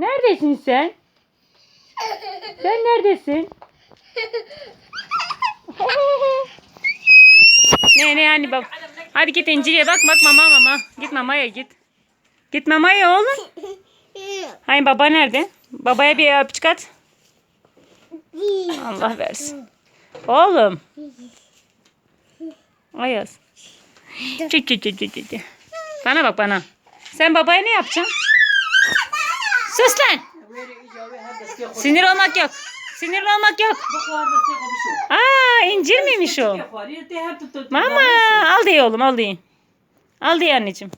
Neredesin sen? Sen neredesin? ne ne yani bab. Hadi git İncil'e bak bak mama mama. Git mamaya git. Git mamaya oğlum. Hani baba nerede? Babaya bir öpücük at. Allah versin. Oğlum. Ayaz. Çık çık çık çık. Bana bak bana. Sen babaya ne yapacaksın? Sus. Sinir olmak yok. Sinirli olmak yok. Aa incir miymiş o? Mama al diye oğlum al diye. Al diye anneciğim.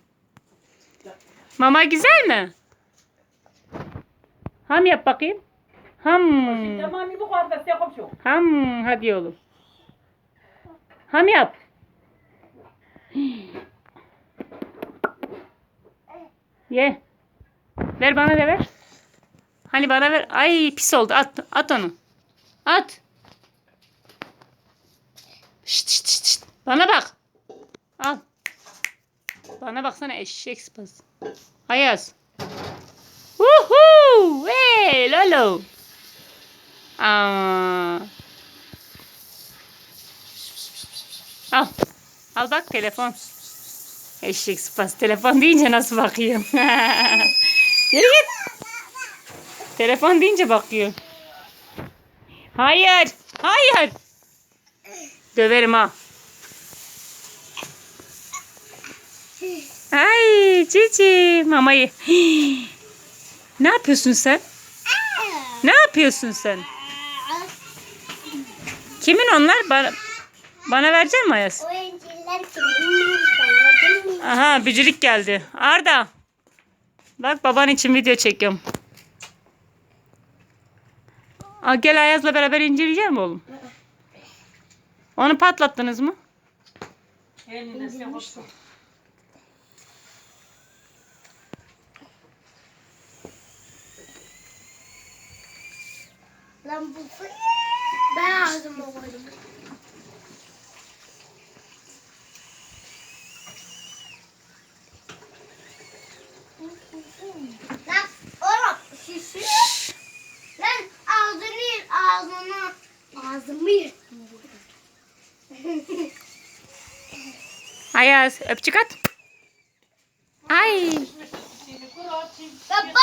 Mama güzel mi? Ham yap bakayım. Ham. Ham hadi oğlum. Ham yap. Ye. Ver bana da ver. Hani bana ver. Ay pis oldu. At, at onu. At. Şşt, şşt, şşt, şşt. Bana bak. Al. Bana baksana eşek sıpası. Ayaz. Woohoo! Hey Lolo. Aa. Al. Al bak telefon. Eşek sıpası. Telefon deyince nasıl bakıyor? Yürü git. Telefon deyince bakıyor. Hayır. Hayır. Döverim ha. Ay cici mamayı. ne yapıyorsun sen? Ne yapıyorsun sen? Kimin onlar? Bana, bana verecek mi kimin? Aha bücürük geldi. Arda. Bak baban için video çekiyorum. Aa, gel Ayaz'la beraber inceleyecek mi oğlum? Onu patlattınız mı? Lan bu Ben ağzıma koydum. Lan oğlum şişi. Lan ağzını yırt ağzını. Ağzımı. Ayaz öpücük at. Ay. Ya